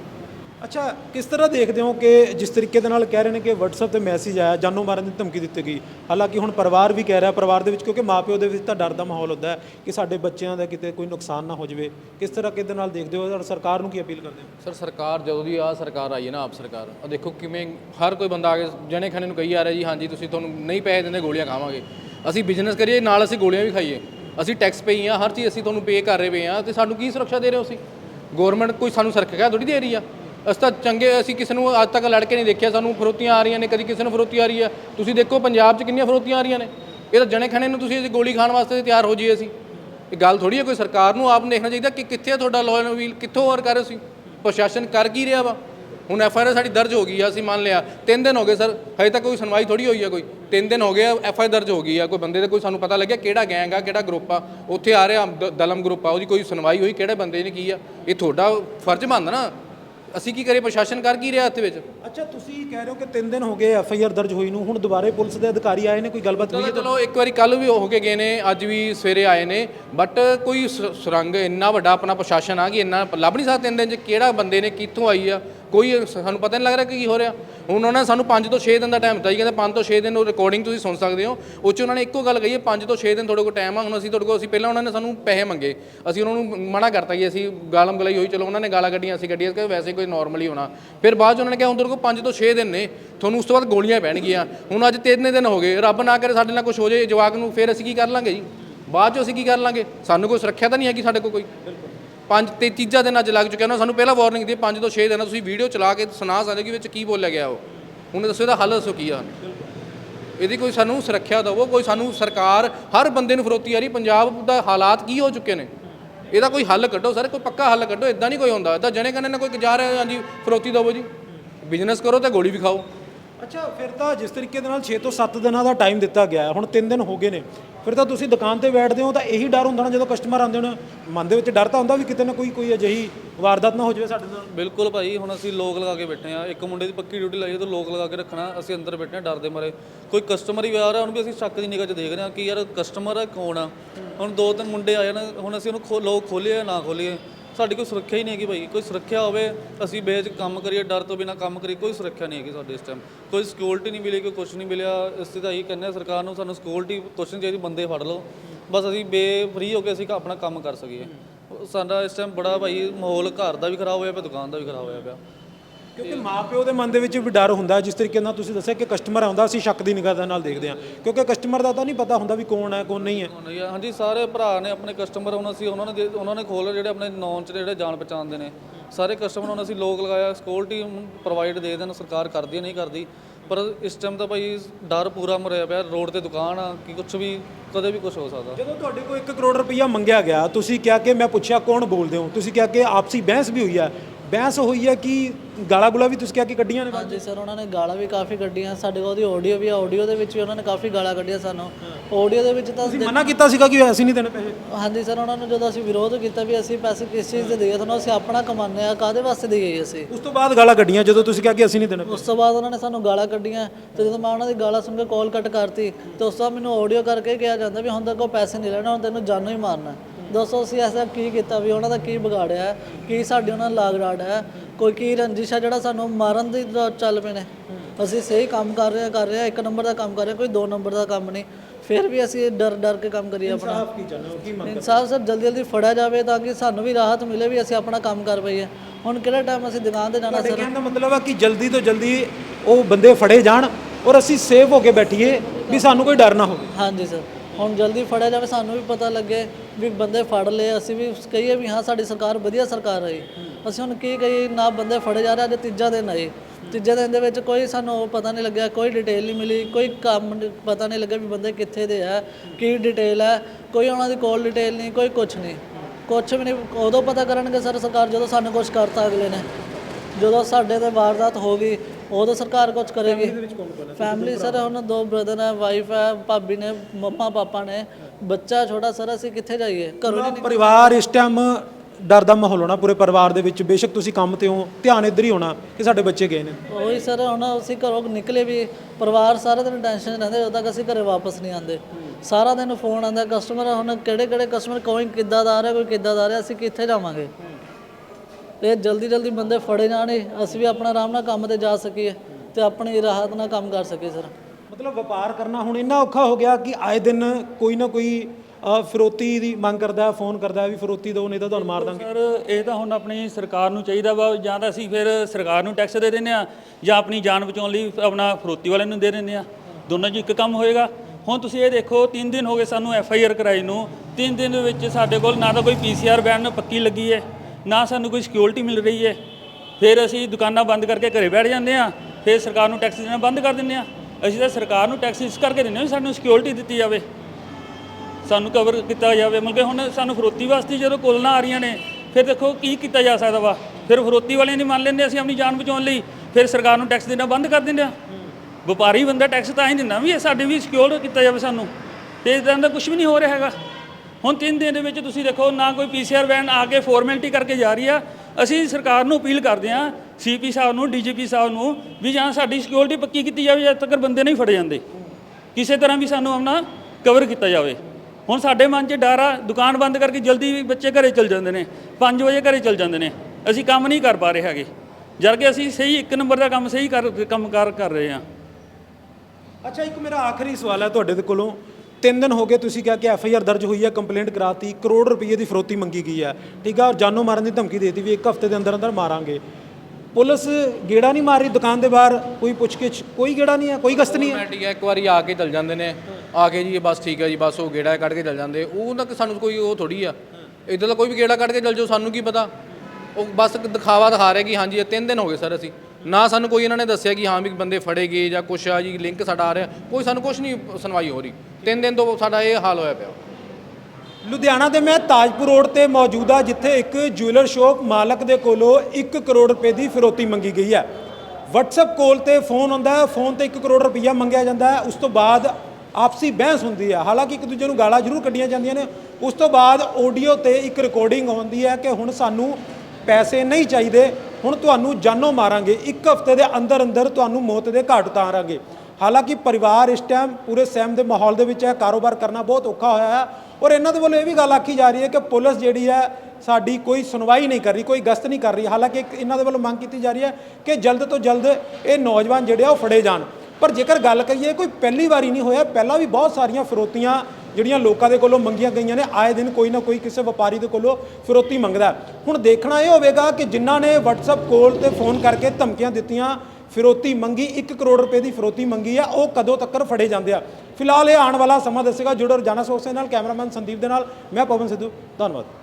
ਅੱਛਾ ਕਿਸ ਤਰ੍ਹਾਂ ਦੇਖਦੇ ਹੋ ਕਿ ਜਿਸ ਤਰੀਕੇ ਦੇ ਨਾਲ ਕਹਿ ਰਹੇ ਨੇ ਕਿ WhatsApp ਤੇ ਮੈਸੇਜ ਆਇਆ ਜਾਨੋਂ ਮਾਰਨ ਦੀ ਧਮਕੀ ਦਿੱਤੀ ਗਈ। ਹਾਲਾਂਕਿ ਹੁਣ ਪਰਿਵਾਰ ਵੀ ਕਹਿ ਰਿਹਾ ਪਰਿਵਾਰ ਦੇ ਵਿੱਚ ਕਿਉਂਕਿ ਮਾਪਿਓ ਦੇ ਵਿੱਚ ਤਾਂ ਡਰ ਦਾ ਮਾਹੌਲ ਹੁੰਦਾ ਹੈ ਕਿ ਸਾਡੇ ਬੱਚਿਆਂ ਦਾ ਕਿਤੇ ਕੋਈ ਨੁਕਸਾਨ ਨਾ ਹੋ ਜਾਵੇ। ਕਿਸ ਤਰ੍ਹਾਂ ਕਿਹਦੇ ਨਾਲ ਦੇਖਦੇ ਹੋ? ਔਰ ਸਰਕਾਰ ਨੂੰ ਕੀ ਅਪੀਲ ਕਰਦੇ ਹੋ? ਸਰ ਸਰਕਾਰ ਜਦੋਂ ਦੀ ਆ ਸਰਕਾਰ ਆਈ ਹੈ ਨਾ ਆਪ ਸਰਕਾਰ ਆ ਦੇਖੋ ਕਿਵੇਂ ਹਰ ਕੋਈ ਬੰਦਾ ਆ ਕੇ ਜਣੇ ਖਾਣੇ ਨੂੰ ਕਹੀ ਜਾ ਰਿਹਾ ਜੀ ਹਾਂਜੀ ਤੁਸੀਂ ਤੁਹਾਨੂੰ ਨਹੀਂ ਪੈਸੇ ਦਿੰਦੇ ਗੋਲੀਆਂ ਖਾਵਾਂਗੇ। ਅਸੀਂ ਬਿਜ਼ਨਸ ਕਰੀਏ, ਨਾਲ ਅਸੀਂ ਗੋਲੀਆਂ ਵੀ ਖਾਈਏ। ਅਸੀਂ ਟੈਕਸ ਪੇਈ ਆ, ਹਰ ਚੀਜ਼ ਅਸੀਂ ਤੁਹਾਨੂੰ ਪੇ ਕਰ ਰਹੇ ਪਏ ਆ ਤੇ ਸਾਨੂੰ ਕੀ ਸੁਰੱਖਿਆ ਦੇ ਰਹੇ ਹੋ ਤੁਸੀਂ? ਗਵਰਨਮੈਂਟ ਕੋਈ ਸਾਨੂੰ ਸੁਰੱਖਿਆ ਥੋੜੀ ਦੇ ਰਹੀ ਆ। ਅਸੀਂ ਤਾਂ ਚੰਗੇ, ਅਸੀਂ ਕਿਸੇ ਨੂੰ ਅੱਜ ਤੱਕ ਲੜ ਕੇ ਨਹੀਂ ਦੇਖਿਆ, ਸਾਨੂੰ ਫਰੋਤੀਆਂ ਆ ਰਹੀਆਂ ਨੇ, ਕਦੀ ਕਿਸੇ ਨੂੰ ਫਰੋਤੀ ਆ ਰਹੀ ਆ। ਤੁਸੀਂ ਦੇਖੋ ਪੰਜਾਬ 'ਚ ਕਿੰਨੀਆਂ ਫਰੋਤੀਆਂ ਆ ਰਹੀਆਂ ਨੇ। ਇਹ ਤਾਂ ਜਣੇ ਖਣੇ ਨੂੰ ਤੁਸੀਂ ਅਸੀਂ ਗੋਲੀ ਖਾਣ ਵਾਸਤੇ ਤਿਆਰ ਹੋ ਜਾਈਏ ਅਸੀਂ। ਇਹ ਗੱਲ ਥੋੜੀ ਹੈ ਕੋਈ ਸਰਕਾਰ ਨੂੰ ਆਪ ਨੂੰ ਦੇਖਣਾ ਚਾਹੀਦਾ ਕਿ ਕਿੱਥੇ ਹੈ ਤੁਹਾਡਾ ਲਾਅ ਐਂਡ ਵੀਲ ਕਿੱਥੋਂ ਹੋਰ ਕਰ ਰਹੇ ਸੀ ਪ੍ਰਸ਼ਾਸਨ ਕਰ ਕੀ ਰਿਹਾ ਵਾ? ਹੁਣ ਐਫ ਆਈ ਆਰ ਸਾਡੀ ਦਰਜ ਹੋ ਗਈ ਆ, ਅਸੀਂ ਮੰਨ ਲਿਆ। ਤਿੰਨ ਦਿਨ ਹੋ ਗਏ ਸਰ, ਹਜੇ ਤੱਕ ਕੋਈ ਸੁਣਵਾਈ ਥੋੜੀ ਹੋਈ ਆ ਕੋਈ। ਤਿੰਨ ਦਿਨ ਹੋ ਗਏ ਐਫ ਆਈ ਦਰਜ ਹੋ ਗਈ ਆ ਕੋਈ ਬੰਦੇ ਦਾ ਕੋਈ ਸਾਨੂੰ ਪਤਾ ਲੱਗਿਆ ਕਿਹੜਾ ਗੈਂਗ ਆ ਕਿਹੜਾ ਗਰੁੱਪ ਆ ਉੱਥੇ ਆ ਰਿਹਾ ਦ- ਦਲਮ ਗਰੁੱਪ ਆ ਉਹਦੀ ਕੋਈ ਸੁਣਵਾਈ ਹੋਈ ਕਿਹੜੇ ਬੰਦੇ ਨੇ ਕੀ ਆ ਇਹ ਤੁਹਾਡਾ ਫਰਜ਼ ਬਣਦਾ ਨਾ ਅਸੀਂ ਕੀ ਕਰੀਏ ਪ੍ਰਸ਼ਾਸਨ ਕਰ ਕੀ ਰਿਹਾ ਇੱਥੇ ਵਿੱਚ? ਅੱਛਾ ਤੁਸੀਂ ਕਹਿ ਰਹੇ ਹੋ ਕਿ 3 ਦਿਨ ਹੋ ਗਏ ਐਫ ਆਈ ਆਰ ਦਰਜ ਹੋਈ ਨੂੰ ਹੁਣ ਦੁਬਾਰੇ ਪੁਲਿਸ ਦੇ ਅਧਿਕਾਰੀ ਆਏ ਨੇ ਕੋਈ ਗੱਲਬਾਤ ਹੋਈ ਚਲੋ ਚਲੋ ਇੱਕ ਵਾਰੀ ਕੱਲ ਵੀ ਹੋ ਕੇ ਗਏ ਨੇ ਅੱਜ ਵੀ ਸਵੇਰੇ ਆਏ ਨੇ ਬਟ ਕੋਈ ਸ- ਸੁਰੰਗ ਇੰਨਾ ਵੱਡਾ ਆਪਣਾ ਪ੍ਰਸ਼ਾਸਨ ਆ ਕਿ ਇੰਨਾ ਲੱਭ ਨਹੀਂ ਸਕਦਾ ਤਿੰਨ ਦਿਨ ਚ ਕਿਹੜਾ ਬੰਦੇ ਨੇ ਕਿੱਥੋਂ ਆਈ ਆ ਕੋਈ ਸਾਨੂੰ ਪਤਾ ਨਹੀਂ ਲੱਗ ਰਿਹਾ ਕਿ ਕੀ ਹੋ ਰਿਹਾ। ਹੁਣ ਉਹਨਾਂ ਨੇ ਸਾਨੂੰ 5 ਤੋਂ 6 ਦਿਨ ਦਾ ਟਾਈਮ ਦਿੱਤਾ ਜੀ, ਕਹਿੰਦੇ 5 ਤੋਂ 6 ਦਿਨ ਉਹ ਰਿਕਾਰਡਿੰਗ ਤੁਸੀਂ ਸੁਣ ਸਕਦੇ ਹੋ। ਉਹ 'ਚ ਉਹਨਾਂ ਨੇ ਇੱਕੋ ਗੱਲ ਕਹੀ ਹੈ 5 ਤੋਂ 6 ਦਿਨ ਤੁਹਾਡੇ ਕੋਲ ਟਾਈਮ ਆ, ਹੁਣ ਅਸੀਂ ਤੁਹਾਡੇ ਕੋਲ, ਅਸੀਂ ਪਹਿਲਾਂ ਉਹਨਾਂ ਨੇ ਸਾਨੂੰ ਪੈਸੇ ਮੰਗੇ। ਅਸੀਂ ਉਹਨਾਂ ਨੂੰ ਮਨਾ ਕਰਤਾ ਜੀ, ਅਸੀਂ ਗਾਲਮ ਗਲਾਈ ਹੋਈ, ਚਲੋ ਉਹਨਾਂ ਨੇ ਗਾਲਾਂ ਕੱਢੀਆਂ, ਅਸੀਂ ਕੱਢੀਆਂ ਕਿ ਵੈਸੇ ਕੋਈ ਨਾਰਮਲੀ ਹੋਣਾ। ਫਿਰ ਬਾਅਦ 'ਚ ਉਹਨਾਂ ਨੇ ਕਿਹਾ, ਹੁਣ ਤੁਹਾਡੇ ਕੋਲ 5 ਤੋਂ 6 ਦਿਨ ਨੇ, ਤੁਹਾਨੂੰ ਉਸ ਤੋਂ ਬਾਅਦ ਗੋਲੀਆਂ ਪੈਣਗੀਆਂ। ਹੁਣ ਅੱਜ ਤਿੰਨ ਦਿਨ ਹੋ ਗਏ, ਰੱਬ ਨਾ ਕਰੇ ਸਾਡੇ ਨਾਲ ਕੁਝ ਹੋ ਜਾਏ ਜਵਾਕ ਨੂੰ, ਫਿਰ ਅਸੀਂ ਕੀ ਕਰ ਲਾਂਗੇ ਜੀ? ਬਾਅਦ 'ਚ ਅਸੀਂ ਕੀ ਕਰ ਲਾਂਗੇ? ਸਾਨੂੰ ਕੋਈ ਸੁਰੱਖਿਆ ਤਾਂ ਨਹੀਂ ਹੈਗੀ ਸਾਡੇ ਕੋਲ ਕੋਈ। ਪੰਜ ਤੇ ਤੀਜਾ ਦਿਨ ਅੱਜ ਲੱਗ ਚੁੱਕਿਆ ਉਹਨਾਂ ਸਾਨੂੰ ਪਹਿਲਾਂ ਵਾਰਨਿੰਗ ਦਿੱਤੀ, ਪੰਜ ਤੋਂ 6 ਦਿਨਾਂ ਤੁਸੀਂ ਵੀਡੀਓ ਚਲਾ ਕੇ ਸੁਣਾ ਸਕਦੇ ਕਿ ਵਿੱਚ ਕੀ ਬੋਲਿਆ ਗਿਆ ਉਹ। ਹੁਣ ਦੱਸੋ ਇਹਦਾ ਹੱਲ ਦੱਸੋ ਕੀ ਆ। ਇਹਦੀ ਕੋਈ ਸਾਨੂੰ ਸੁਰੱਖਿਆ ਦਿਵੋ, ਕੋਈ ਸਾਨੂੰ ਸਰਕਾਰ, ਹਰ ਬੰਦੇ ਨੂੰ ਫਰੋਤੀ ਆ ਰਹੀ, ਪੰਜਾਬ ਦਾ ਹਾਲਾਤ ਕੀ ਹੋ ਚੁੱਕੇ ਨੇ? ਇਹਦਾ ਕੋਈ ਹੱਲ ਕੱਢੋ ਸਰ, ਕੋਈ ਪੱਕਾ ਹੱਲ ਕੱਢੋ ਇਦਾਂ ਨਹੀਂ ਕੋਈ ਹੁੰਦਾ। ਇਦਾਂ ਜਣੇ ਕਹਿੰਦੇ ਨਾ ਕੋਈ ਜਾ ਰਿਹਾ ਹਾਂਜੀ ਫਰੋਤੀ ਦਿਵੋ ਜੀ। ਬਿਜ਼ਨਸ ਕਰੋ ਤੇ ਗੋਲੀ ਵੀ ਖਾਓ। ਅੱਛਾ, ਫਿਰ ਤਾਂ ਜਿਸ ਤਰੀਕੇ ਦੇ ਨਾਲ 6 ਤੋਂ 7 ਦਿਨਾਂ ਦਾ ਟਾਈਮ ਦਿੱਤਾ ਗਿਆ ਹੁਣ 3 ਦਿਨ ਹੋ ਗਏ ਨੇ। ਫਿਰ ਤਾਂ ਤੁਸੀਂ ਦੁਕਾਨ ਤੇ ਬੈਠਦੇ ਹੋ ਤਾਂ ਇਹੀ ਡਰ ਹੁੰਦਾ ਨਾ ਜਦੋਂ ਕਸਟਮਰ ਆਉਂਦੇ ਨੇ। ਮਨ ਦੇ ਵਿੱਚ ਡਰ ਤਾਂ ਹੁੰਦਾ ਵੀ ਕਿਤੇ ਨਾ ਕੋਈ ਕੋਈ ਅਜਿਹੀ ਵਾਰਦਾਤ ਨਾ ਹੋ ਜਾਵੇ ਸਾਡੇ ਨਾਲ। ਬਿਲਕੁਲ ਭਾਈ, ਹੁਣ ਅਸੀਂ ਲੋਕ ਲਗਾ ਕੇ ਬੈਠੇ ਆ ਇੱਕ ਮੁੰਡੇ ਦੀ ਪੱਕੀ ਡਿਊਟੀ ਲਾਈ ਹੈ ਤਾਂ ਲੋਕ ਲਗਾ ਕੇ ਰੱਖਣਾ, ਅਸੀਂ ਅੰਦਰ ਬੈਠੇ ਆ ਡਰ ਦੇ ਮਾਰੇ। ਕੋਈ ਕਸਟਮਰ ਹੀ ਆ ਰਿਹਾ, ਉਹਨੂੰ ਵੀ ਅਸੀਂ ਸ਼ੱਕ ਦੀ ਨਿਗਾਹ 'ਚ ਦੇਖ ਰਹੇ ਆ ਕਿ ਯਾਰ ਕਸਟਮਰ ਹੈ, ਕੌਣ ਆ? ਹੁਣ ਦੋ ਤਿੰਨ ਮੁੰਡੇ ਆਏ ਨੇ, ਹੁਣ ਅਸੀਂ ਉਹਨੂੰ ਖੋ- ਲੋਕ ਖੋਲੀਏ ਨਾ ਖੋਲੀਏ ਸਾਡੀ ਕੋਈ ਸੁਰੱਖਿਆ ਹੀ ਨਹੀਂ ਹੈਗੀ ਭਾਈ। ਕੋਈ ਸੁਰੱਖਿਆ ਹੋਵੇ, ਅਸੀਂ ਬੇਜ ਕੰਮ ਕਰੀਏ, ਡਰ ਤੋਂ ਬਿਨਾ ਕੰਮ ਕਰੀਏ, ਕੋਈ ਸੁਰੱਖਿਆ ਨਹੀਂ ਹੈਗੀ ਸਾਡੇ ਇਸ ਟਾਈਮ ਕੋਈ ਸਿਕਿਉਰਿਟੀ ਨਹੀਂ ਮਿਲੀ, ਕੋਈ ਕੁਝ ਨਹੀਂ ਮਿਲਿਆ। ਇਸ ਤੇ ਤਾਂ ਇਹੀ ਕਹਿੰਦੇ ਸਰਕਾਰ ਨੂੰ ਸਾਨੂੰ ਸਿਕਿਉਰਿਟੀ ਕੁਛ ਨਹੀਂ ਚਾਹੀਦੀ, ਬੰਦੇ ਫੜ ਲਓ। ਬਸ ਅਸੀਂ ਬੇ ਫ੍ਰੀ ਹੋ ਕੇ ਅਸੀਂ ਆਪਣਾ ਕੰਮ ਕਰ ਸਕੀਏ। ਸਾਡਾ ਇਸ ਟਾਈਮ ਬੜਾ ਭਾਈ ਮਾਹੌਲ ਘਰ ਦਾ ਵੀ ਖਰਾਬ ਹੋਇਆ ਪਿਆ, ਦੁਕਾਨ ਦਾ ਵੀ ਖਰਾਬ ਹੋਇਆ ਪਿਆ। ਕਿਉਂਕਿ ਮਾਪਿਓ ਦੇ ਮਨ ਦੇ ਵਿੱਚ ਵੀ ਡਰ ਹੁੰਦਾ ਜਿਸ ਤਰੀਕੇ ਨਾਲ ਤੁਸੀਂ ਦੱਸਿਆ ਕਿ ਕਸਟਮਰ ਆਉਂਦਾ ਅਸੀਂ ਸ਼ੱਕ ਦੀ ਨਿਗਾਹ ਦੇ ਨਾਲ ਦੇਖਦੇ ਹਾਂ। ਕਿਉਂਕਿ ਕਸਟਮਰ ਦਾ ਤਾਂ ਨਹੀਂ ਪਤਾ ਹੁੰਦਾ ਵੀ ਕੌਣ ਹੈ ਕੌਣ ਨਹੀਂ ਹੈ। ਹਾਂਜੀ ਸਾਰੇ ਭਰਾ ਨੇ ਆਪਣੇ ਕਸਟਮਰ ਹੁਣ ਅਸੀਂ ਉਹਨਾਂ ਨੇ ਦੇ- ਉਹਨਾਂ ਨੇ ਖੋਲ ਜਿਹੜੇ ਆਪਣੇ ਨੌਨ ਚ ਜਿਹੜੇ ਜਾਣ ਪਛਾਣਦੇ ਨੇ। ਸਾਰੇ ਕਸਟਮਰ ਹੁਣ ਅਸੀਂ ਲੋਕ ਲਗਾਇਆ ਸਿਕਿਉਰਿਟੀ ਪ੍ਰੋਵਾਈਡ ਦੇ ਦੇਣ ਸਰਕਾਰ ਕਰਦੀ ਹੈ, ਨਹੀਂ ਕਰਦੀ। ਪਰ ਇਸ ਟਾਈਮ ਤਾਂ ਭਾਈ ਡਰ ਪੂਰਾ ਮਰਿਆ ਪਿਆ ਰੋਡ ਤੇ ਦੁਕਾਨ ਆ ਕਿ ਕੁਝ ਵੀ ਕਦੇ ਵੀ ਕੁਝ ਹੋ ਸਕਦਾ। ਜਦੋਂ ਤੁਹਾਡੇ ਕੋਲ 1 ਕਰੋੜ ਰੁਪਈਆ ਮੰਗਿਆ ਗਿਆ ਤੁਸੀਂ ਕਿਹਾ ਕਿ ਮੈਂ ਪੁੱਛਿਆ ਕੌਣ ਬੋਲਦੇ ਹੋ? ਤੁਸੀਂ ਕਿਹਾ ਕਿ ਆਪਸੀ ਬਹਿਸ ਵੀ ਹੋਈ ਹੈ ਬਹਿਸ ਹੋਈ ਹੈ ਕਿ ਗਾਲਾਂ ਗੁਲਾ ਵੀ ਤੁਸੀਂ ਕਿਹਾ ਕਿ ਕੱਢੀਆਂ ਨੇ? ਹਾਂਜੀ ਸਰ ਉਹਨਾਂ ਨੇ ਗਾਲਾਂ ਵੀ ਕਾਫੀ ਕੱਢੀਆਂ। ਸਾਡੇ ਕੋਲ ਉਹਦੀ ਆਡੀਓ ਵੀ ਆ ਆਡੀਓ ਦੇ ਵਿੱਚ ਵੀ ਉਹਨਾਂ ਨੇ ਕਾਫੀ ਗਾਲਾਂ ਕੱਢੀਆਂ ਸਾਨੂੰ। ਆਡੀਓ ਦੇ ਵਿੱਚ ਤਾਂ ਤੁਸੀਂ ਮਨਾ ਕੀਤਾ ਸੀਗਾ ਕਿ ਅਸੀਂ ਨਹੀਂ ਦੇਣੇ ਪੈਸੇ? ਹਾਂਜੀ ਸਰ ਉਹਨਾਂ ਨੂੰ ਜਦੋਂ ਅਸੀਂ ਵਿਰੋਧ ਕੀਤਾ ਵੀ ਅਸੀਂ ਪੈਸੇ ਕਿਸ ਚੀਜ਼ ਦੇ ਦੇਈਏ ਤੁਹਾਨੂੰ ਅਸੀਂ ਆਪਣਾ ਕਮਾਉਂਦੇ ਆ ਕਾਦੇ ਵਾਸਤੇ ਦੇਈਏ ਅਸੀਂ? ਉਸ ਤੋਂ ਬਾਅਦ ਗਾਲਾਂ ਕੱਢੀਆਂ ਜਦੋਂ ਤੁਸੀਂ ਕਿਹਾ ਕਿ ਅਸੀਂ ਨਹੀਂ ਦੇਣੇ ਉਸ ਤੋਂ ਬਾਅਦ ਉਹਨਾਂ ਨੇ ਸਾਨੂੰ ਗਾਲਾਂ ਕੱਢੀਆਂ ਤੇ ਜਦੋਂ ਮੈਂ ਉਹਨਾਂ ਦੀ ਗਾਲਾਂ ਸੁਣ ਕੇ ਕਾਲ ਕੱਟ ਕਰਤੀ ਤੇ ਉਸ ਤੋਂ ਬਾਅਦ ਮੈਨੂੰ ਆਡੀਓ ਕਰਕੇ ਕਿਹਾ ਜਾਂਦਾ ਵੀ ਹੁਣ ਤੇਰੇ ਕੋਲ ਪੈਸੇ ਨਹੀਂ ਲੈਣੇ ਹੁਣ ਤੈਨੂੰ ਜਾਨੋਂ ਹੀ ਮਾਰਨਾ। ਹੈ। ਦੋਸਤੋ ਅਸੀਂ ਐਸਾ ਕੀ ਕੀਤਾ ਵੀ ਉਹਨਾਂ ਦਾ ਕੀ ਵਿਗਾੜਿਆ ਹੈ? ਕੀ ਸਾਡੀ ਉਹਨਾਂ ਨਾਲ ਲਾਗ ਰਾੜ ਹੈ ਕੋਈ ਕੀ ਰੰਜਿਸ਼ ਹੈ ਜਿਹੜਾ ਸਾਨੂੰ ਮਾਰਨ ਦੀ ਚੱਲ ਪਏ ਨੇ। ਅਸੀਂ ਸਹੀ ਕੰਮ ਕਰ ਰਹੇ ਹਾਂ ਕਰ ਰਹੇ ਹਾਂ ਇੱਕ ਨੰਬਰ ਦਾ ਕੰਮ ਕਰ ਰਹੇ ਹਾਂ ਕੋਈ ਦੋ ਨੰਬਰ ਦਾ ਕੰਮ ਨਹੀਂ। ਫਿਰ ਵੀ ਅਸੀਂ ਡਰ ਡਰ ਕੇ ਕੰਮ ਕਰੀਏ ਆਪਣਾ। ਆਪ ਕੀ ਚਾਹੁੰਦੇ ਹੋ? ਕੀ ਮੰਗ ਇਨਸਾਫ ਸਰ ਜਲਦੀ ਜਲਦੀ ਫੜਿਆ ਜਾਵੇ ਤਾਂ ਕਿ ਸਾਨੂੰ ਵੀ ਰਾਹਤ ਮਿਲੇ ਵੀ ਅਸੀਂ ਆਪਣਾ ਕੰਮ ਕਰ ਪਈਏ। ਹੁਣ ਕਿਹੜਾ ਟਾਈਮ ਅਸੀਂ ਦੁਕਾਨ ਤੇ ਜਾਣਾ ਤੁਹਾਡੇ ਸਰ? ਕਹਿਣ ਦਾ ਮਤਲਬ ਹੈ ਕਿ ਜਲਦੀ ਤੋਂ ਜਲਦੀ ਉਹ ਬੰਦੇ ਫੜੇ ਜਾਣ ਔਰ ਅਸੀਂ ਸੇਫ ਹੋ ਕੇ ਬੈਠੀਏ ਵੀ ਸਾਨੂੰ ਕੋਈ ਡਰ ਨਾ ਹੋਵੇ। ਹਾਂਜੀ ਸਰ ਹੁਣ ਜਲਦੀ ਫੜਿਆ ਜਾਵੇ ਸਾਨੂੰ ਵੀ ਪਤਾ ਲੱਗੇ ਵੀ ਬੰਦੇ ਫੜ ਲਏ, ਅਸੀਂ ਵੀ ਕਹੀਏ ਵੀ ਹਾਂ, ਸਾਡੀ ਸਰਕਾਰ ਵਧੀਆ ਸਰਕਾਰ ਹੈ। ਅਸੀਂ ਹੁਣ ਕੀ ਕਹੀਏ, ਨਾ ਬੰਦੇ ਫੜੇ ਜਾ ਰਹੇ, ਅੱਜ ਤੀਜਾ ਦਿਨ ਆਏ ਤੀਜੇ ਦਿਨ ਦੇ ਵਿੱਚ ਕੋਈ ਸਾਨੂੰ ਉਹ ਪਤਾ ਨਹੀਂ ਲੱਗਿਆ, ਕੋਈ ਡਿਟੇਲ ਨਹੀਂ ਮਿਲੀ, ਕੋਈ ਕੰਮ ਪਤਾ ਨਹੀਂ ਲੱਗਿਆ ਵੀ ਬੰਦੇ ਕਿੱਥੇ ਦੇ ਆ, ਕੀ ਡਿਟੇਲ ਹੈ ਕੋਈ ਉਹਨਾਂ ਦੀ ਕੋਲ ਡਿਟੇਲ ਨਹੀਂ, ਕੋਈ ਕੁਝ ਨਹੀਂ। ਕੁਝ ਵੀ ਨਹੀਂ, ਉਦੋਂ ਪਤਾ ਕਰਨਗੇ ਸਰ ਸਰਕਾਰ ਜਦੋਂ ਸਾਨੂੰ ਕੁਝ ਕਰਤਾ ਅਗਲੇ ਨੇ। ਜਦੋਂ ਸਾਡੇ ਤੇ ਵਾਰਦਾਤ ਹੋ ਗਈ ਉਦੋਂ ਸਰਕਾਰ ਕੁਝ ਕਰੇਗੀ। ਫੈਮਿਲੀ ਸਰ ਹੁਣ ਦੋ ਬ੍ਰਦਰ ਹੈ ਵਾਈਫ ਹੈ ਭਾਬੀ ਨੇ ਮੰਮਾ ਪਾਪਾ ਨੇ। ਬੱਚਾ ਛੋਟਾ ਸਰ ਅਸੀਂ ਕਿੱਥੇ ਜਾਈਏ? ਘਰੋਂ ਨਹੀਂ ਪਰਿਵਾਰ ਇਸ ਟਾਈਮ ਡਰ ਦਾ ਮਾਹੌਲ ਹੋਣਾ ਪੂਰੇ ਪਰਿਵਾਰ ਦੇ ਵਿੱਚ। ਬੇਸ਼ੱਕ ਤੁਸੀਂ ਕੰਮ ਤੇ ਹੋ ਧਿਆਨ ਇੱਧਰ ਹੀ ਹੋਣਾ ਕਿ ਸਾਡੇ ਬੱਚੇ ਗਏ ਨੇ। ਉਹੀ ਸਰ ਹੁਣ ਅਸੀਂ ਘਰੋਂ ਨਿਕਲੇ ਵੀ ਪਰਿਵਾਰ ਸਾਰਾ ਦਿਨ ਟੈਨਸ਼ਨ ਰਹਿੰਦੇ ਉਦੋਂ ਤੱਕ ਅਸੀਂ ਘਰੇ ਵਾਪਸ ਨਹੀਂ ਆਉਂਦੇ। ਸਾਰਾ ਦਿਨ ਫੋਨ ਆਉਂਦਾ ਕਸਟਮਰ ਹੁਣ ਕਿਹੜੇ ਕਿਹੜੇ ਕਸਟਮਰ ਕੋਈ ਕਿੱਦਾਂ ਦਾ ਆ ਰਿਹਾ ਕੋਈ ਕਿੱਦਾਂ ਦਾ ਆ ਰਿਹਾ ਅਸੀਂ ਕਿੱਥੇ ਜਾਵਾਂਗੇ? ਤੇ ਜਲਦੀ ਜਲਦੀ ਬੰਦੇ ਫੜੇ ਜਾਣੇ ਅਸੀਂ ਵੀ ਆਪਣਾ ਆਰਾਮ ਨਾਲ ਕੰਮ ਤੇ ਜਾ ਸਕੀਏ ਤੇ ਆਪਣੀ ਰਾਹਤ ਨਾਲ ਕੰਮ ਕਰ ਸਕੀਏ ਸਰ। ਮਤਲਬ ਵਪਾਰ ਕਰਨਾ ਹੁਣ ਇੰਨਾ ਔਖਾ ਹੋ ਗਿਆ ਕਿ ਆਏ ਦਿਨ ਕੋਈ ਨਾ ਕੋਈ ਫਿਰੌਤੀ ਦੀ ਮੰਗ ਕਰਦਾ ਫੋਨ ਕਰਦਾ ਵੀ ਫਿਰੌਤੀ ਦਿਓ ਨਹੀਂ ਤਾਂ ਤੁਹਾਨੂੰ ਮਾਰ ਦਾਂਗੇ। ਸਰ ਇਹ ਤਾਂ ਹੁਣ ਆਪਣੀ ਸਰਕਾਰ ਨੂੰ ਚਾਹੀਦਾ ਵਾ ਜਾਂ ਤਾਂ ਅਸੀਂ ਫਿਰ ਸਰਕਾਰ ਨੂੰ ਟੈਕਸ ਦੇ ਦਿੰਦੇ ਆ ਜਾਂ ਆਪਣੀ ਜਾਨ ਬਚਾਉਣ ਲਈ ਆਪਣਾ ਫਰੋਤੀ ਵਾਲੇ ਨੂੰ ਦੇ ਦਿੰਦੇ ਆ ਦੋਨਾਂ 'ਚ ਇੱਕ ਕੰਮ ਹੋਏਗਾ। ਹੁਣ ਤੁਸੀਂ ਇਹ ਦੇਖੋ 3 ਦਿਨ ਹੋ ਗਏ ਸਾਨੂੰ ਐਫ ਆਈ ਆਰ ਕਰਾਈ ਨੂੰ 3 ਦਿਨ ਦੇ ਵਿੱਚ ਸਾਡੇ ਕੋਲ ਨਾ ਤਾਂ ਕੋਈ ਪੀ ਸੀ ਆਰ ਵੈਨ ਪੱਕੀ ਲੱਗੀ ਹੈ। ਨਾ ਸਾਨੂੰ ਕੋਈ ਸਿਕਿਉਰਿਟੀ ਮਿਲ ਰਹੀ ਹੈ। ਫਿਰ ਅਸੀਂ ਦੁਕਾਨਾਂ ਬੰਦ ਕਰਕੇ ਘਰੇ ਬੈਠ ਜਾਂਦੇ ਆ ਫਿਰ ਸਰਕਾਰ ਨੂੰ ਟੈਕਸ ਦੇਣਾ ਬੰਦ ਕਰ ਦਿੰਦੇ ਆ ਅਸੀਂ ਤਾਂ ਸਰਕਾਰ ਨੂੰ ਟੈਕਸ ਇਸ ਕਰਕੇ ਦਿੰਦੇ ਹਾਂ ਵੀ ਸਾਨੂੰ ਸਿਕਿਉਰਿਟੀ ਦਿੱਤੀ ਜਾਵੇ। ਸਾਨੂੰ ਕਵਰ ਕੀਤਾ ਜਾਵੇ। ਮਤਲਬ ਕਿ ਹੁਣ ਸਾਨੂੰ ਫਰੋਤੀ ਵਾਸਤੇ ਜਦੋਂ ਕੋਲਣਾ ਆ ਰਹੀਆਂ ਨੇ, ਫਿਰ ਦੇਖੋ ਕੀ ਕੀਤਾ ਜਾ ਸਕਦਾ ਵਾ। ਫਿਰ ਫਰੋਤੀ ਵਾਲਿਆਂ ਦੀ ਮੰਨ ਲੈਂਦੇ ਅਸੀਂ ਆਪਣੀ ਜਾਨ ਬਚਾਉਣ ਲਈ। ਫਿਰ ਸਰਕਾਰ ਨੂੰ ਟੈਕਸ ਦੇਣਾ ਬੰਦ ਕਰ ਦਿੰਦੇ ਆ ਵਪਾਰੀ ਬੰਦਾ ਟੈਕਸ ਤਾਂ ਹੀ ਦਿੰਦਾ ਵੀ ਇਹ ਸਾਡੇ ਵੀ ਸਿਕਿਉਰ ਕੀਤਾ ਜਾਵੇ ਸਾਨੂੰ। ਤੇ ਇਦਾਂ ਦਾ ਕੁਝ ਵੀ ਨਹੀਂ ਹੋ ਰਿਹਾ ਹੈਗਾ। ਹੁਣ ਤਿੰਨ ਦਿਨ ਦੇ ਵਿੱਚ ਤੁਸੀਂ ਦੇਖੋ ਨਾ ਕੋਈ ਪੀਸੀਆਰ ਵੈਨ ਆ ਕੇ ਫਾਰਮੈਲਿਟੀ ਕਰਕੇ ਜਾ ਰਹੀ ਆ। ਅਸੀਂ ਸਰਕਾਰ ਨੂੰ ਅਪੀਲ ਕਰਦੇ ਆ ਸੀਪੀ ਸਾਹਿਬ ਨੂੰ ਡੀਜੀਪੀ ਸਾਹਿਬ ਨੂੰ, ਵੀ ਜਾਂ ਸਾਡੀ ਸਿਕਿਉਰਿਟੀ ਪੱਕੀ ਕੀਤੀ ਜਾਵੇ, ਜਦ ਤੱਕ ਬੰਦੇ ਨਹੀਂ ਫੜੇ ਜਾਂਦੇ। ਕਿਸੇ ਤਰ੍ਹਾਂ ਵੀ ਸਾਨੂੰ ਆਪਣਾ ਕਵਰ ਕੀਤਾ ਜਾਵੇ। ਹੁਣ ਸਾਡੇ ਮਨ 'ਚ ਡਰ ਆ, ਦੁਕਾਨ ਬੰਦ ਕਰਕੇ ਜਲਦੀ ਬੱਚੇ ਘਰੇ ਚਲ ਜਾਂਦੇ ਨੇ 5 ਵਜੇ ਘਰੇ ਚਲ ਜਾਂਦੇ ਨੇ। ਅਸੀਂ ਕੰਮ ਨਹੀਂ ਕਰ ਪਾ ਰਹੇ ਹੈਗੇ। ਜਦ ਕਿ ਅਸੀਂ ਸਹੀ ਇੱਕ ਨੰਬਰ ਦਾ ਕੰਮ ਸਹੀ ਕਰ, ਕੰਮ ਕਾਰ, ਕਰ ਰਹੇ ਹਾਂ। ਅੱਛਾ, ਇੱਕ ਮੇਰਾ ਆਖਰੀ ਸਵਾਲ ਹੈ ਤੁਹਾਡੇ ਦੇ ਕੋਲੋਂ। ਤਿੰਨ ਦਿਨ ਹੋ ਗਏ ਤੁਸੀਂ ਕਿਹਾ ਕਿ ਐਫ ਆਈ ਆਰ ਦਰਜ ਹੋਈ ਹੈ ਕੰਪਲੇਂਟ ਕਰਾਤੀ, ਕਰੋੜ ਰੁਪਏ ਦੀ ਫਰੋਤੀ ਮੰਗੀ ਗਈ ਹੈ। ਠੀਕ ਆ, ਔਰ ਜਾਨੋਂ ਮਾਰਨ ਦੀ ਧਮਕੀ ਦੇਤੀ ਵੀ ਇੱਕ ਹਫ਼ਤੇ ਦੇ ਅੰਦਰ ਅੰਦਰ ਮਾਰਾਂਗੇ। ਪੁਲਿਸ ਗੇੜਾ ਨਹੀਂ ਮਾਰ ਰਹੀ ਦੁਕਾਨ ਦੇ ਬਾਹਰ, ਕੋਈ ਪੁੱਛਗਿੱਛ, ਕੋਈ ਗੇੜਾ ਨਹੀਂ ਹੈ, ਕੋਈ ਗਸਤ ਨਹੀਂ ਹੈ। ਠੀਕ ਹੈ ਇੱਕ ਵਾਰੀ ਆ ਕੇ ਚਲ ਜਾਂਦੇ ਨੇ, ਆ ਕੇ ਜੀ ਇਹ ਬਸ ਠੀਕ ਹੈ ਜੀ, ਬਸ ਉਹ ਗੇੜਾ ਕੱਢ ਕੇ ਚਲ ਜਾਂਦੇ। ਉਹ ਨਾ ਸਾਨੂੰ ਕੋਈ ਉਹ ਥੋੜੀ ਆ। ਇਦਾਂ ਦਾ ਕੋਈ ਵੀ ਗੇੜਾ ਕੱਢ ਕੇ ਚਲ ਜਾਓ, ਸਾਨੂੰ ਕੀ ਪਤਾ? ਉਹ ਬਸ ਦਿਖਾਵਾ ਦਿਖਾ ਰਹੇ ਕਿ ਹਾਂਜੀ, ਇਹ ਤਿੰਨ ਦਿਨ ਹੋ ਗਏ ਸਰ ਅਸੀਂ। ਨਾ ਸਾਨੂੰ ਕੋਈ ਇਹਨਾਂ ਨੇ ਦੱਸਿਆ ਕਿ ਹਾਂ ਵੀ ਬੰਦੇ ਫੜੇ ਗਏ ਜਾਂ ਕੁਛ ਆ ਜੀ ਲਿੰਕ ਸਾਡਾ ਆ ਰਿਹਾ। ਕੋਈ ਸਾਨੂੰ ਕੁਛ ਨਹੀਂ ਸੁਣਵਾਈ ਹੋ ਰਹੀ। ਤਿੰਨ ਦਿਨ ਤੋਂ ਸਾਡਾ ਇਹ ਹਾਲ ਹੋਇਆ ਪਿਆ। ਲੁਧਿਆਣਾ ਦੇ ਮੈਂ ਤਾਜਪੁਰ ਰੋਡ ਤੇ ਮੌਜੂਦ ਆ ਜਿੱਥੇ ਇੱਕ ਜੁਐਲਰ ਸ਼ੋਪ ਮਾਲਕ ਦੇ ਕੋਲੋਂ 1 ਕਰੋੜ ਰੁਪਏ ਦੀ ਫਿਰੋਤੀ ਮੰਗੀ ਗਈ ਹੈ। WhatsApp ਕੋਲ ਤੇ ਫੋਨ ਆਉਂਦਾ ਹੈ ਫੋਨ ਤੇ 1 ਕਰੋੜ ਰੁਪਈਆ ਮੰਗਿਆ ਜਾਂਦਾ ਹੈ। ਉਸ ਤੋਂ ਬਾਅਦ ਆਪਸੀ ਬਹਿਸ ਹੁੰਦੀ ਹੈ। ਹਾਲਾਂਕਿ ਇੱਕ ਦੂਜੇ ਨੂੰ ਗਾਲਾਂ ਜ਼ਰੂਰ ਕੱਢੀਆਂ ਜਾਂਦੀਆਂ ਨੇ। ਉਸ ਤੋਂ ਬਾਅਦ ਆਡੀਓ ਤੇ ਇੱਕ ਰਿਕਾਰਡਿੰਗ ਹੁੰਦੀ ਹੈ ਕਿ ਹੁਣ ਸਾਨੂੰ ਪੈਸੇ ਨਹੀਂ ਚਾਹੀਦੇ। ਹੁਣ ਤੁਹਾਨੂੰ ਜਾਨੋਂ ਮਾਰਾਂਗੇ। ਇੱਕ ਹਫ਼ਤੇ ਦੇ ਅੰਦਰ ਅੰਦਰ ਤੁਹਾਨੂੰ ਮੌਤ ਦੇ ਘਾਟ ਉਤਾਰਾਂਗੇ। ਹਾਲਾਂਕਿ ਪਰਿਵਾਰ ਇਸ ਟਾਈਮ ਪੂਰੇ ਸਹਿਮ ਦੇ ਮਾਹੌਲ ਦੇ ਵਿੱਚ ਹੈ। ਕਾਰੋਬਾਰ ਕਰਨਾ ਬਹੁਤ ਔਖਾ ਹੋਇਆ ਹੈ। ਔਰ ਇਹਨਾਂ ਦੇ ਵੱਲੋਂ ਇਹ ਵੀ ਗੱਲ ਆਖੀ ਜਾ ਰਹੀ ਹੈ ਕਿ ਪੁਲਿਸ ਜਿਹੜੀ ਹੈ, ਸਾਡੀ ਕੋਈ ਸੁਣਵਾਈ ਨਹੀਂ ਕਰ ਰਹੀ, ਕੋਈ ਗਸ਼ਤ ਨਹੀਂ ਕਰ ਰਹੀ। ਹਾਲਾਂਕਿ ਇੱਕ ਇਹਨਾਂ ਦੇ ਵੱਲੋਂ ਮੰਗ ਕੀਤੀ ਜਾ ਰਹੀ ਹੈ ਕਿ ਜਲਦ ਤੋਂ ਜਲਦ ਇਹ ਨੌਜਵਾਨ ਜਿਹੜੇ ਆ ਉਹ ਫੜੇ ਜਾਣ। ਪਰ ਜੇਕਰ ਗੱਲ ਕਰੀਏ ਕੋਈ ਪਹਿਲੀ ਵਾਰੀ ਨਹੀਂ ਹੋਇਆ। ਪਹਿਲਾਂ ਵੀ ਬਹੁਤ ਸਾਰੀਆਂ ਫਰੋਤੀਆਂ ਜਿਹੜੀਆਂ ਲੋਕਾਂ ਦੇ ਕੋਲੋਂ ਮੰਗੀਆਂ ਗਈਆਂ ਨੇ, ਆਏ ਦਿਨ ਕੋਈ ਨਾ ਕੋਈ ਕਿਸੇ ਵਪਾਰੀ ਦੇ ਕੋਲੋਂ ਫਿਰੋਤੀ ਮੰਗਦਾ ਹੁਣ ਦੇਖਣਾ ਇਹ ਹੋਵੇਗਾ ਕਿ ਜਿਨ੍ਹਾਂ ਨੇ WhatsApp ਕੋਲ ਤੇ ਫੋਨ ਕਰਕੇ ਧਮਕੀਆਂ ਦਿੱਤੀਆਂ, ਫਿਰੋਤੀ ਮੰਗੀ 1 ਕਰੋੜ ਰੁਪਏ ਦੀ ਫਿਰੋਤੀ ਮੰਗੀ ਆ, ਉਹ ਕਦੋਂ ਤੱਕ ਫੜੇ ਜਾਂਦੇ ਆ? ਫਿਲਹਾਲ ਇਹ ਆਉਣ ਵਾਲਾ ਸਮਾਂ ਦੱਸੇਗਾ ਜੁੜੋ ਰੋਜ਼ਾਨਾ ਸੋਕਸੇ ਨਾਲ, ਕੈਮਰਾਮੈਨ ਸੰਦੀਪ ਦੇ ਨਾਲ, ਮੈਂ ਪਵਨ ਸਿੱਧੂ, ਧੰਨਵਾਦ।